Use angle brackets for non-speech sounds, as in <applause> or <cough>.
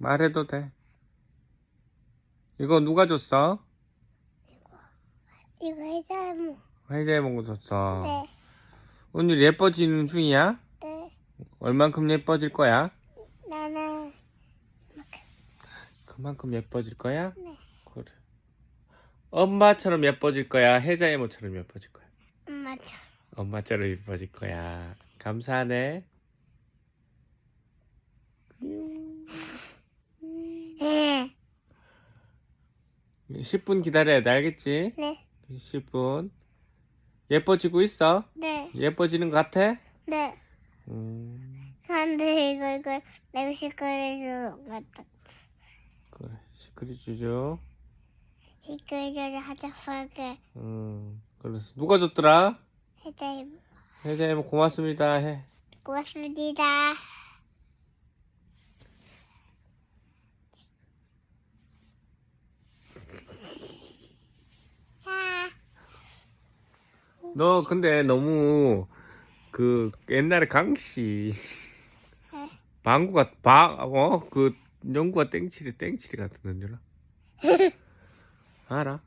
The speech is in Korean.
말해도 돼. 이거 누가 줬어? 이거. 회자해 먹고 줬어. 네, 오늘 예뻐지는 중이야? 네. 얼만큼 예뻐질 거야? 나는 그만큼 예뻐질 거야? 네. 그래. 엄마처럼 예뻐질 거야? 혜자 이모처럼 예뻐질 거야? 엄마처럼. 엄마처럼 예뻐질 거야. 감사하네. 네, 10분 기다려야 돼, 알겠지? 네, 10분. 예뻐지고 있어? 네, 예뻐지는 것 같아? 네. 음, 근데 이거 이거 냉시거리로 같다. 그래. 시크릿 주죠. 시끄러져 하자 빨게 음, 그래서 누가 줬더라? 혜자 이모 고맙습니다. 해. 고맙습니다. 너 근데 너무 그 옛날에 강씨 네. 방구가 방어그 연구가 땡칠이 땡칠이 같은 줄 <laughs> 알아? 알아?